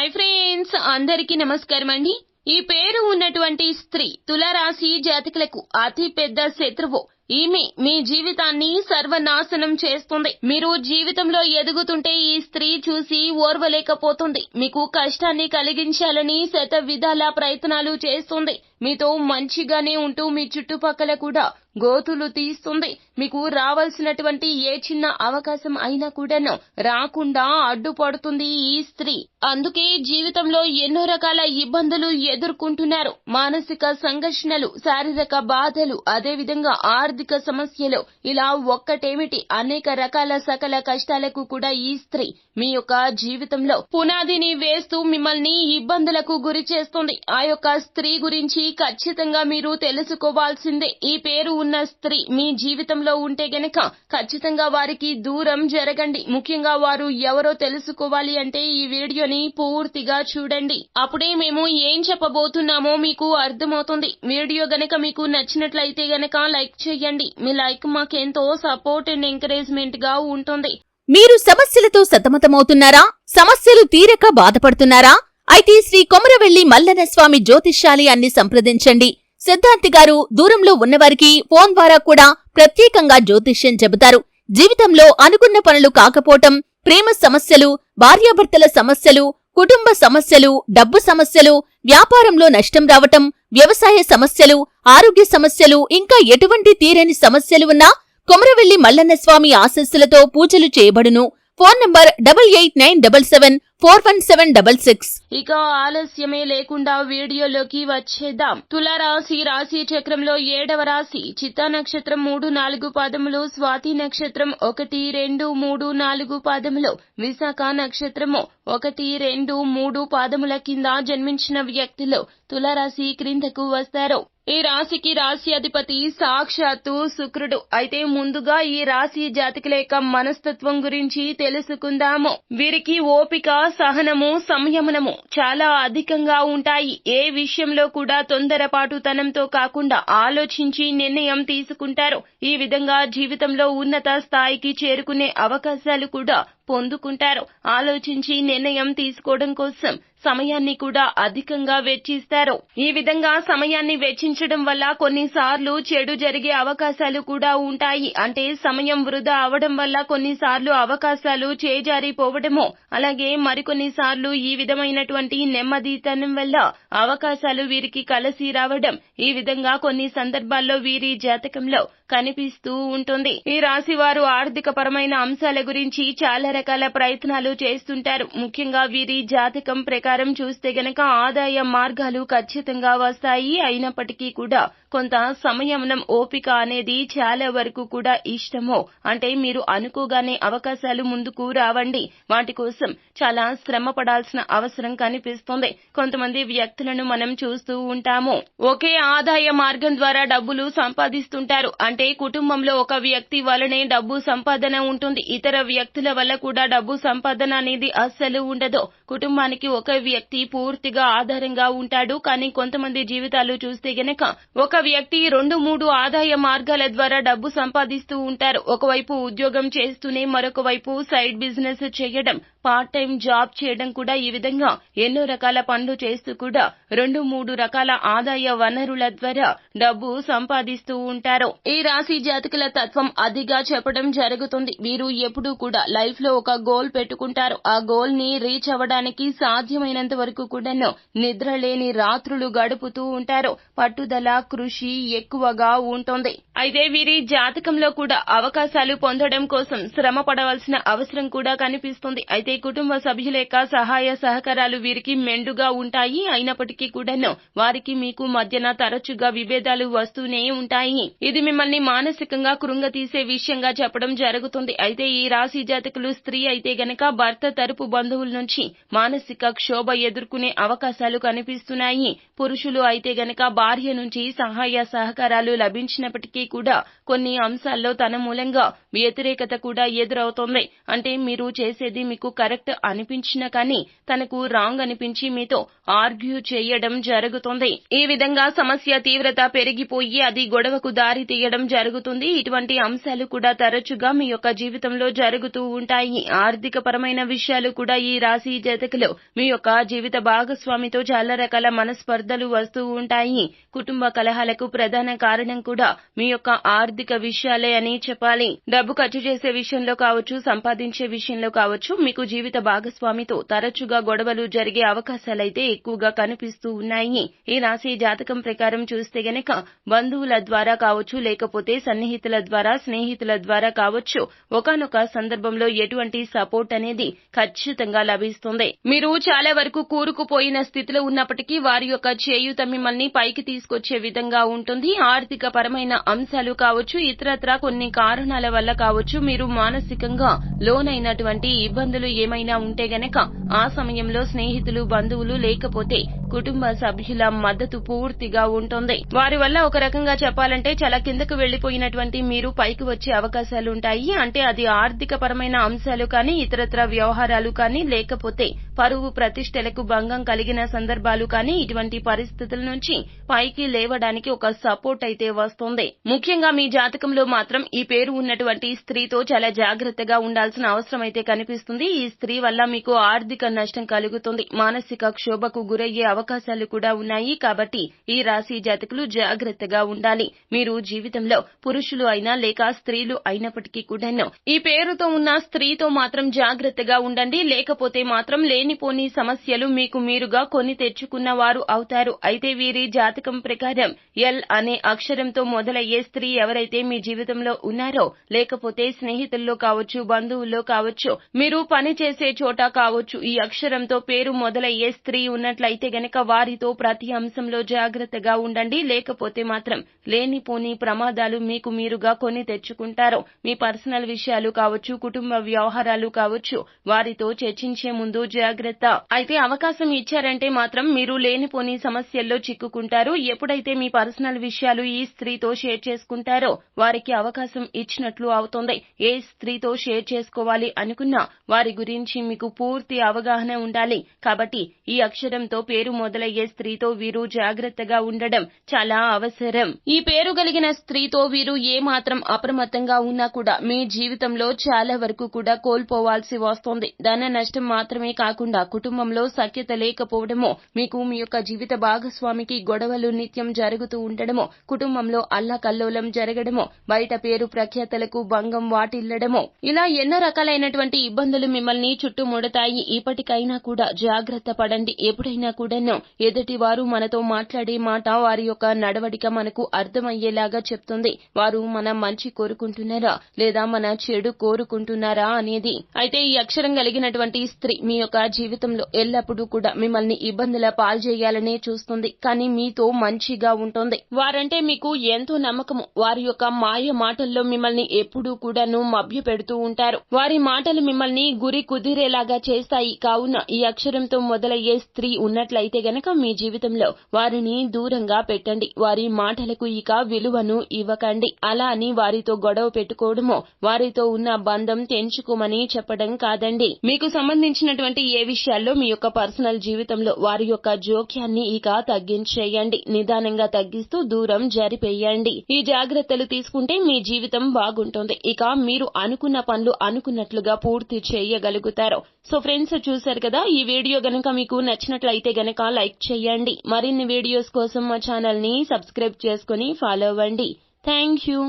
Hi friends అందరికీ నమస్కారం అండి ఈ పేరు ఉన్నటువంటి స్త్రీ తులారాశి జాతకులకు అతి పెద్ద శత్రువు. ఈమె మీ జీవితాన్ని సర్వనాశనం చేస్తుంది. మీరు జీవితంలో ఎదుగుతుంటే ఈ స్త్రీ చూసి ఓర్వలేకపోతుంది. మీకు కష్టాన్ని కలిగించాలని శత విధాల ప్రయత్నాలు చేస్తుంది. మీతో మంచిగానే ఉంటూ మీ చుట్టుపక్కల కూడా గోతులు తీస్తుంది. మీకు రావాల్సినటువంటి ఏ చిన్న అవకాశం అయినా కూడాను రాకుండా అడ్డుపడుతుంది ఈ స్త్రీ. అందుకే జీవితంలో ఎన్నో రకాల ఇబ్బందులు ఎదుర్కొంటున్నారు. మానసిక సంఘర్షణలు శారీరక బాధలు అదే విధంగా ఆర్థిక సమస్యలు. ఇలా ఒక్కటేమిటి? అనేక రకాల సకల కష్టాలకు కూడా ఈ స్త్రీ మీ యొక్క జీవితంలో పునాదిని వేస్తూ మిమ్మల్ని ఇబ్బందులకు గురి చేస్తుంది. ఆ యొక్క స్త్రీ గురించి ఖచ్చితంగా మీరు తెలుసుకోవాల్సిందే. ఈ పేరు ఉన్న స్త్రీ మీ జీవితంలో ఉంటే గనక ఖచ్చితంగా వారికి దూరం జరగండి. ముఖ్యంగా వారు ఎవరో తెలుసుకోవాలి అంటే ఈ వీడియోని పూర్తిగా చూడండి. అప్పుడే మేము ఏం చెప్పబోతున్నామో మీకు అర్థమవుతుంది. వీడియో గనక మీకు నచ్చినట్లయితే గనక లైక్ చేయండి. మీ లైక్ మాకెంతో సపోర్ట్ అండ్ ఎంకరేజ్మెంట్గా ఉంటుంది. మీరు సమస్యలతో సతమతమవుతున్నారా? సమస్యలు తీరక బాధపడుతున్నారా? అయితే శ్రీ కొమరవెల్లి మల్లన స్వామి జ్యోతిష్యాలయాన్ని సంప్రదించండి. సిద్ధాంతి గారు దూరంలో ఉన్నవారికి ఫోన్ ద్వారా కూడా ప్రత్యేకంగా జ్యోతిష్యం చెబుతారు. జీవితంలో అనుకున్న పనులు కాకపోవటం ప్రేమ సమస్యలు భార్యాభర్తల సమస్యలు కుటుంబ సమస్యలు డబ్బు సమస్యలు వ్యాపారంలో నష్టం రావటం వ్యవసాయ సమస్యలు ఆరోగ్య సమస్యలు ఇంకా ఎటువంటి తీరని సమస్యలు ఉన్నా కొమరవెల్లి మల్లన్న స్వామి ఆశస్సులతో పూజలు చేయబడును. Phone number double eight nine double seven four one seven double six. ఇక ఆలస్యమే లేకుండా వీడియోలోకి వచ్చేద్దాం. తులారాశి రాశి చక్రంలో ఏడవ రాశి. చిత్తా నక్షత్రం మూడు నాలుగు పాదములు స్వాతి నక్షత్రం ఒకటి రెండు మూడు నాలుగు పాదములు విశాఖ నక్షత్రము ఒకటి రెండు మూడు పాదముల కింద జన్మించిన వ్యక్తులు తులారాశి క్రిందకు వస్తారు. ఈ రాశికి రాశి అధిపతి సాక్షాత్తు శుక్రుడు. అయితే ముందుగా ఈ రాశి జాతకుల యొక్క మనస్తత్వం గురించి తెలుసుకుందాము. వీరికి ఓపిక సహనము సంయమనము చాలా అధికంగా ఉంటాయి. ఏ విషయంలో కూడా తొందరపాటుతనంతో కాకుండా ఆలోచించి నిర్ణయం తీసుకుంటారు. ఈ విధంగా జీవితంలో ఉన్నత స్థాయికి చేరుకునే అవకాశాలు కూడా పొందుకుంటారు. ఆలోచించి నిర్ణయం తీసుకోవడం కోసం సమయాన్ని కూడా అధికంగా వెచ్చిస్తారు. ఈ విధంగా సమయాన్ని వెచ్చించడం వల్ల కొన్నిసార్లు చెడు జరిగే అవకాశాలు కూడా ఉంటాయి. అంటే సమయం వృధా అవడం వల్ల కొన్నిసార్లు అవకాశాలు చేజారిపోవడము. అలాగే మరికొన్నిసార్లు ఈ విధమైనటువంటి నెమ్మదితనం వల్ల అవకాశాలు వీరికి కలిసి రావడం. ఈ విధంగా కొన్ని సందర్భాల్లో వీరి జాతకంలో కనిపిస్తూ ఉంటుంది. ఈ రాశి వారు ఆర్థిక పరమైన అంశాల గురించి చాలా రకాల ప్రయత్నాలు చేస్తుంటారు. ముఖ్యంగా వీరి జాతకం ప్రకారం చూస్తే గనక ఆదాయ మార్గాలు ఖచ్చితంగా వస్తాయి. అయినప్పటికీ కూడా కొంత సమయం ఓపిక అనేది చాలా వరకు కూడా ఇష్టమో అంటే మీరు అనుకోగానే అవకాశాలు ముందుకు రావండి. వాటి కోసం చాలా శ్రమ పడాల్సిన అవసరం కనిపిస్తుంది. కొంతమంది వ్యక్తులను మనం చూస్తూ ఉంటాము. ఒకే ఆదాయ మార్గం ద్వారా డబ్బులు సంపాదిస్తుంటారు. అంటే కుటుంబంలో ఒక వ్యక్తి వల్లనే డబ్బు సంపాదన ఉంటుంది. ఇతర వ్యక్తుల వల్ల కూడా డబ్బు సంపాదన అనేది అస్సలు ఉండదు. కుటుంబానికి ఒక వ్యక్తి పూర్తిగా ఆధారంగా ఉంటాడు. కానీ కొంతమంది జీవితాలు చూస్తే గనక ఒక వ్యక్తి రెండు మూడు ఆదాయ మార్గాల ద్వారా డబ్బు సంపాదిస్తూ ఉంటారు. ఒకవైపు ఉద్యోగం చేస్తూనే మరొక వైపు సైడ్ బిజినెస్ చేయడం పార్ట్ టైం జాబ్ చేయడం కూడా ఈ విధంగా ఎన్నో రకాల పనులు చేస్తూ కూడా రెండు మూడు రకాల ఆదాయ వనరుల ద్వారా డబ్బు సంపాదిస్తూ ఉంటారు. ఈ రాశి జాతకుల తత్వం అదిగా చెప్పడం జరుగుతుంది. వీరు ఎప్పుడూ కూడా లైఫ్లో ఒక గోల్ పెట్టుకుంటారు. ఆ గోల్ని రీచ్ అవ్వడానికి సాధ్యమైనంత వరకు కూడాను నిద్ర లేని రాత్రులు గడుపుతూ ఉంటారు. పట్టుదల కృషి ఎక్కువగా ఉంటుంది. అయితే వీరి జాతకంలో కూడా అవకాశాలు పొందడం కోసం శ్రమ పడవలసిన అవసరం కూడా కనిపిస్తుంది. అయితే కుటుంబ సభ్యుల యొక్క సహాయ సహకారాలు వీరికి మెండుగా ఉంటాయి. అయినప్పటికీ కూడాను వారికి మీకు మధ్యన తరచుగా విభేదాలు వస్తూనే ఉంటాయి. ఇది మిమ్మల్ని మానసికంగా కృంగతీసే విషయంగా చెప్పడం జరుగుతుంది. అయితే ఈ రాశి జాతకులు స్త్రీ అయితే గనక భర్త తరపు బంధువుల నుంచి మానసిక క్షోభ ఎదుర్కొనే అవకాశాలు కనిపిస్తున్నాయి. పురుషులు అయితే గనక భార్య నుంచి సహాయ సహకారాలు లభించినప్పటికీ కూడా కొన్ని అంశాల్లో తన మూలంగా వ్యతిరేకత కూడా ఎదురవుతోంది. అంటే మీరు చేసేది మీకు కరెక్ట్ అనిపించినా కానీ తనకు రాంగ్ అనిపించి మీతో ఆర్గ్యూ చేయడం జరుగుతోంది. ఈ విధంగా సమస్య తీవ్రత పెరిగిపోయి అది గొడవకు దారి తీయడం జరుగుతుంది. ఇటువంటి అంశాలు కూడా తరచుగా మీ యొక్క జీవితంలో జరుగుతూ ఉంటాయి. ఆర్థిక పరమైన విషయాలు కూడా ఈ రాశి జాతకులు మీ యొక్క జీవిత భాగస్వామితో చాలా రకాల మనస్పర్ధలు వస్తూ ఉంటాయి. కుటుంబ కలహాలకు ప్రధాన కారణం కూడా మీ యొక్క ఆర్థిక విషయాలే అని చెప్పాలి. డబ్బు ఖర్చు చేసే విషయంలో కావచ్చు సంపాదించే విషయంలో కావచ్చు మీకు జీవిత భాగస్వామితో తరచుగా గొడవలు జరిగే అవకాశాలైతే ఎక్కువగా కనిపిస్తూ ఉన్నాయి. ఈ రాశి జాతకం ప్రకారం చూస్తే గనక బంధువుల ద్వారా కావచ్చు లేకపోతే సన్నిహితుల ద్వారా స్నేహితుల ద్వారా కావచ్చు. ఒకనొక సందర్భంలో ఎటువంటి సపోర్ట్ అనేది ఖచ్చితంగా లభిస్తుంది. మీరు చాలా వరకు కూరుకుపోయిన స్థితిలో ఉన్నప్పటికీ వారి యొక్క చేయూత మిమ్మల్ని పైకి తీసుకొచ్చే విధంగా ఉంటుంది. ఆర్థిక పరమైన అంశాలు కావచ్చు ఇతరత్రా కొన్ని కారణాల వల్ల కావచ్చు. మీరు మానసికంగా లోనైనటువంటి ఇబ్బందులు ఏమైనా ఉంటే గనక ఆ సమయంలో స్నేహితులు బంధువులు లేకపోతే కుటుంబ సభ్యుల మద్దతు పూర్తిగా ఉంటుంది. వారి వల్ల ఒక రకంగా చెప్పాలంటే చాలా కిందకు వెళ్ళిపోయినటువంటి మీరు పైకి వచ్చే అవకాశాలు ఉంటాయి అంటే అది ఆర్థిక పరమైన అంశాలు కానీ ఇతరత్ర వ్యవహారాలు కానీ లేకపోతే పరువు ప్రతిష్టలకు భంగం కలిగిన సందర్భాలు కానీ ఇటువంటి పరిస్థితుల నుంచి పైకి లేవడానికి ఒక సపోర్ట్ అయితే వస్తుంది. ముఖ్యంగా మీ జాతకంలో మాత్రం ఈ పేరు ఉన్నటువంటి స్త్రీతో చాలా జాగ్రత్తగా ఉండాల్సిన అవసరం అయితే కనిపిస్తుంది. ఈ స్త్రీ వల్ల మీకు ఆర్థిక నష్టం కలుగుతుంది. మానసిక క్షోభకు గురయ్యే అవకాశాలు కూడా ఉన్నాయి కాబట్టి ఈ రాశి జాతకులు జాగ్రత్తగా ఉండాలి. మీరు జీవితంలో పురుషులు అయినా లేక స్త్రీలు అయినప్పటికీ కూడాను ఈ పేరుతో ఉన్న స్త్రీతో మాత్రం జాగ్రత్తగా ఉండండి. లేకపోతే మాత్రం లేనిపోని సమస్యలు మీకు మీరుగా కొని తెచ్చుకున్న వారు అవుతారు. అయితే వీరి జాతకం ప్రకారం ఎల్ అనే అక్షరంతో మొదలయ్యే స్త్రీ ఎవరైతే మీ జీవితంలో ఉన్నారో లేకపోతే స్నేహితుల్లో కావచ్చు బంధువుల్లో కావచ్చు మీరు పని చేసే చోట కావచ్చు ఈ అక్షరంతో పేరు మొదలయ్యే స్త్రీ ఉన్నట్లయితే గనక వారితో ప్రతి అంశంలో జాగ్రత్తగా ఉండండి. లేకపోతే మాత్రం లేనిపోని ప్రమాదాలు మీకు మీరుగా కొని తెచ్చుకుంటారు. మీ పర్సనల్ విషయాలు కావచ్చు కుటుంబ వ్యవహారాలు కావచ్చు వారితో చర్చించే ముందు జాగ్రత్త. అయితే అవకాశం ఇచ్చారంటే మాత్రం మీరు లేనిపోని సమస్యల్లో చిక్కుకుంటారు. ఎప్పుడైతే మీ పర్సనల్ విషయాలు ఈ స్త్రీతో షేర్ చేసుకుంటారో వారికి అవకాశం ఇచ్చినట్లు అవుతుంది. ఏ స్త్రీతో షేర్ చేసుకోవాలి అనుకున్నా వారి గురించి మీకు పూర్తి అవగాహన ఉండాలి. కాబట్టి ఈ అక్షరంతో పేరు మొదలయ్యే స్త్రీతో వీరు జాగ్రత్తగా ఉండడం చాలా అవసరం. ఈ పేరు కలిగిన స్త్రీతో వీరు ఏ మాత్రం అప్రమత్తంగా ఉన్నా కూడా మీ జీవితంలో చాలా వరకు కూడా కోల్పోవాల్సి వస్తోంది. ధన నష్టం మాత్రమే కాకుండా కుటుంబంలో సఖ్యత లేకపోవడమో మీకు మీ యొక్క జీవిత భాగస్వామికి గొడవలు నిత్యం జరుగుతూ ఉండడమో కుటుంబంలో అల్లకల్లోలం జరగడమో బయట పేరు ప్రఖ్యాతలకు భంగం వాటిల్లడమో ఇలా ఎన్నో రకాలైనటువంటి ఇబ్బందులు మిమ్మల్ని చుట్టుముడతాయి. ఇప్పటికైనా కూడా జాగ్రత్త పడండి. ఎప్పుడైనా కూడా ఎదుటి వారు మనతో మాట్లాడే మాట వారి యొక్క నడవడిక మనకు అర్థమయ్యేలాగా చెప్తుంది. వారు మన మంచి కోరుకుంటున్నారా లేదా మన చెడు కోరుకుంటున్నారా అనేది. అయితే ఈ అక్షరం కలిగినటువంటి స్త్రీ మీ యొక్క జీవితంలో ఎల్లప్పుడూ కూడా మిమ్మల్ని ఇబ్బందుల పాల్చేయాలనే చూస్తుంది. కానీ మీతో మంచిగా ఉంటుంది. వారంటే మీకు ఎంతో నమ్మకము. వారి యొక్క మాయ మాటల్లో మిమ్మల్ని ఎప్పుడూ కూడాను మభ్య పెడుతూ ఉంటారు. వారి మాటలు మిమ్మల్ని గురి కుదిరేలాగా చేస్తాయి. కావున ఈ అక్షరంతో మొదలయ్యే స్త్రీ ఉన్నట్లయితే గనక మీ జీవితంలో వారిని దూరంగా పెట్టండి. వారి మాటలకు ఇక విలువను ఇవ్వకండి. అలా అని వారితో గొడవ పెట్టుకోవడమో వారితో ఉన్న బంధం తెంచుకోమని చెప్పడం కాదండి. మీకు సంబంధించినటువంటి ఏ విషయాల్లో మీ యొక్క పర్సనల్ జీవితంలో వారి యొక్క జోక్యాన్ని ఇక తగ్గించేయండి. నిదానంగా తగ్గిస్తూ దూరం జరిపేయండి. ఈ జాగ్రత్తలు తీసుకుంటే మీ జీవితం బాగుంటుంది. ఇక మీరు అనుకున్న పనులు అనుకున్నట్లుగా పూర్తి చేయగలుగుతారు. సో ఫ్రెండ్స్ చూశారు కదా ఈ వీడియో గనక మీకు నచ్చినట్లయితే గనక లైక్ చేయండి. మరిన్ని వీడియోస్ కోసం మా ఛానల్ని సబ్స్క్రైబ్ చేసుకుని ఫాలో అవ్వండి. Thank you